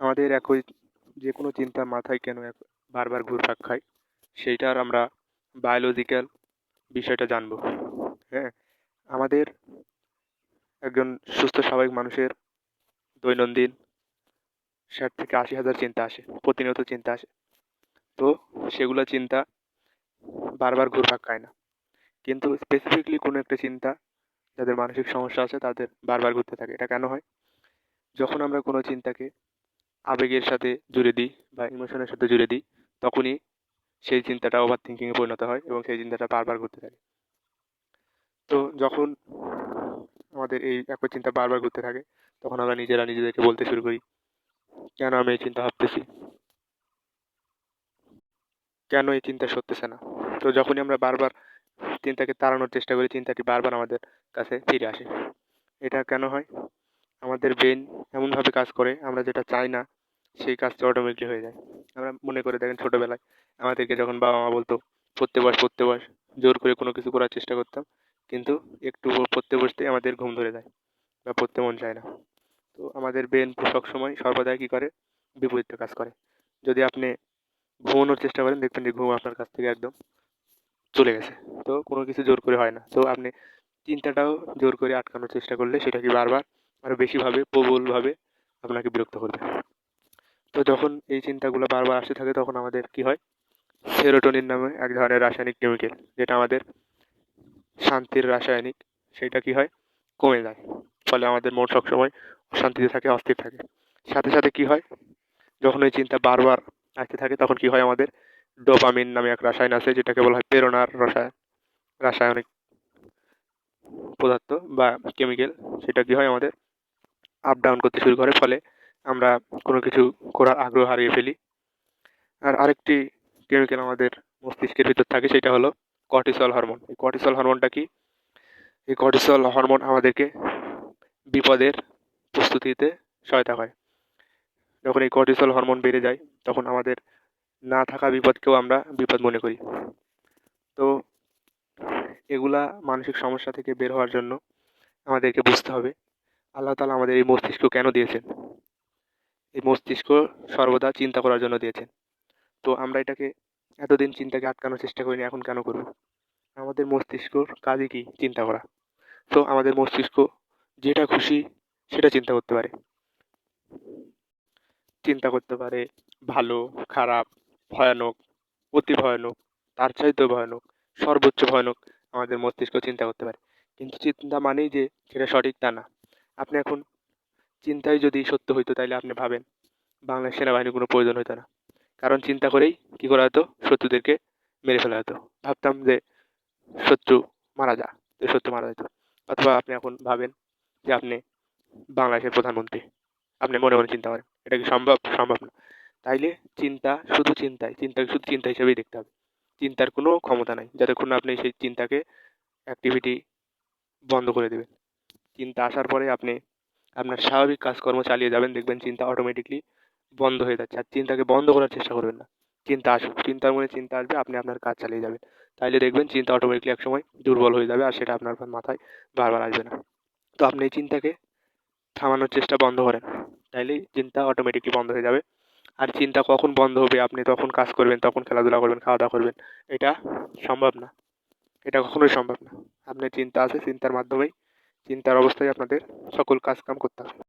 আমাদের একই যে কোনো চিন্তা মাথায় কেন বারবার ঘুরপাক খায় সেইটার আমরা বায়োলজিক্যাল বিষয়টা জানব। হ্যাঁ আমাদের একজন সুস্থ স্বাভাবিক মানুষের দৈনন্দিন ষাট থেকে আশি হাজার চিন্তা আসে, প্রতিনিয়ত চিন্তা আসে। তো সেগুলো চিন্তা বারবার ঘুরপাক খায় না। কিন্তু স্পেসিফিকলি কোনো একটা চিন্তা যাদের মানসিক সমস্যা আছে তাদের বারবার ঘুরতে থাকে। এটা কেন হয়? যখন আমরা কোনো চিন্তাকে আবেগের সাথে জুড়ে দিই বা ইমোশনের সাথে জুড়ে দিই, তখনই সেই চিন্তাটা ওভার থিঙ্কিংয়ে পরিণত হয় এবং সেই চিন্তাটা বারবার ঘুরতে থাকে। তো যখন আমাদের এই একই চিন্তা বারবার ঘুরতে থাকে, তখন আমরা নিজেরা নিজেদেরকে বলতে শুরু করি, কেন আমি এই চিন্তা ভাবতেছি? কেন এই চিন্তা সরতেছে না? তো যখনই আমরা বারবার চিন্তাকে তাড়ানোর চেষ্টা করি, চিন্তাটি বারবার আমাদের কাছে ফিরে আসে। এটা কেন হয়? আমাদের ব্রেন এমনভাবে কাজ করে, আমরা যেটা চাই না সেই কাজটা অটোমেটিকলি হয়ে যায়। আমরা মনে করে দেখেন ছোটোবেলায় আমাদেরকে যখন বাবা মা বলতো পড়তে বস পড়তে বস জোর করে কোনো কিছু করার চেষ্টা করতাম। কিন্তু একটু পড়তে বসতেই আমাদের ঘুম ধরে যায় বা পড়তে মন চায় না। তো আমাদের ব্রেন সবসময় সর্বদাই কী করে? বিপরীতে কাজ করে। যদি আপনি ঘুমানোর চেষ্টা করেন, দেখবেন যে ঘুম আপনার কাছ থেকে একদম চলে গেছে। তো কোনো কিছু জোর করে হয় না। তো আপনি চিন্তাটাও জোর করে আটকানোর চেষ্টা করলে সেটা কি বারবার আরও বেশিভাবে প্রবলভাবে আপনাকে বিরক্ত করবে। তো যখন এই চিন্তাগুলো বারবার আসতে থাকে, তখন আমাদের কি হয়? সেরোটোনিন নামে এক ধরনের রাসায়নিক কেমিক্যাল যেটা আমাদের শান্তির রাসায়নিক, সেটা কি হয়? কমে যায়। ফলে আমাদের মন সবসময় অশান্তিতে থাকে, অস্থির থাকে। সাথে সাথে কি হয়? যখন ওই চিন্তা বারবার আসতে থাকে, তখন কি হয় আমাদের? ডোপামিন নামে এক রাসায়ন আছে, যেটাকে বলা হয় প্রেরণার রসায়ন, রাসায়নিক পদার্থ বা কেমিক্যাল সেটা কি হয় আমাদের আপ ডাউন করতে শুরু করে। ফলে আমরা কোনো কিছু করার আগ্রহ হারিয়ে ফেলি। আর আরেকটি কেমিক্যাল আমাদের মস্তিষ্কের ভিতর থাকে, সেটা হলো কর্টিসল হরমোন এই কর্টিসল হরমোনটা কি? এই কর্টিসল হরমোন আমাদেরকে বিপদের প্রস্তুতিতে সহায়তা হয় যখন এই কর্টিসল হরমোন বেড়ে যায়, তখন আমাদের না থাকা বিপদকেও আমরা বিপদ মনে করি। তো এগুলা মানসিক সমস্যা থেকে বের হওয়ার জন্য আমাদেরকে বুঝতে হবে। আল্লাহ তালা আমাদের এই মস্তিষ্ক কেন দিয়েছেন? এই মস্তিষ্ক সর্বদা চিন্তা করার জন্য দিয়েছেন। তো আমরা এটাকে এতদিন চিন্তাকে আটকানোর চেষ্টা করিনি, এখন কেন করব? আমাদের মস্তিষ্কর কাজই কি? চিন্তা করা। তো আমাদের মস্তিষ্ক যেটা খুশি সেটা চিন্তা করতে পারে। চিন্তা করতে পারে ভালো, খারাপ, ভয়ানক, অতি ভয়ানক, তার চাইতেও ভয়ানক, সর্বোচ্চ ভয়ানক আমাদের মস্তিষ্ক চিন্তা করতে পারে। কিন্তু চিন্তা মানেই যে সেটা সঠিক তা না। আপনি এখন চিন্তাই যদি সত্য হইতো তাহলে আপনি ভাবেন বাংলাদেশ সেনাবাহিনীর কোনো প্রয়োজন হতো না। কারণ চিন্তা করেই কী করা হতো? শত্রুদেরকে মেরে ফেলা হতো। ভাবতাম যে শত্রু মারা যা শত্রু মারা যেত। অথবা আপনি এখন ভাবেন যে আপনি বাংলাদেশের প্রধানমন্ত্রী। আপনি মনে মনে চিন্তা করেন, এটা কি সম্ভব? সম্ভব না। তাইলে চিন্তা শুধু চিন্তায় চিন্তাকে শুধু চিন্তা হিসেবেই দেখতে হবে। চিন্তার কোনো ক্ষমতা নাই। যতক্ষণ আপনি সেই চিন্তাকে অ্যাক্টিভিটি বন্ধ করে দেবেন। চিন্তা আসার পরে আপনি আপনার স্বাভাবিক কাজকর্ম চালিয়ে যাবেন, দেখবেন চিন্তা অটোমেটিকলি বন্ধ হয়ে যাচ্ছে। আর চিন্তাকে বন্ধ করার চেষ্টা করবেন না। চিন্তা আসুক, চিন্তার মনে চিন্তা আসবে, আপনি আপনার কাজ চালিয়ে যাবেন। তাইলে দেখবেন চিন্তা অটোমেটিকলি একসময় দুর্বল হয়ে যাবে আর সেটা আপনার মাথায় বারবার আসবে না। তো আপনি এই চিন্তাকে থামানোর চেষ্টা বন্ধ করেন। তাইলেই চিন্তা অটোমেটিকলি বন্ধ হয়ে যাবে। আর চিন্তা কখন বন্ধ হবে, আপনি তখন কাজ করবেন, তখন খেলাধুলা করবেন খাওয়া দাওয়া করবেন, এটা সম্ভব না। এটা কখনোই সম্ভব না। আপনার চিন্তা আছে, চিন্তার মাধ্যমেই চিন্তার অবস্থায় আপনাদের সকল কাজ কাম করতে হবে।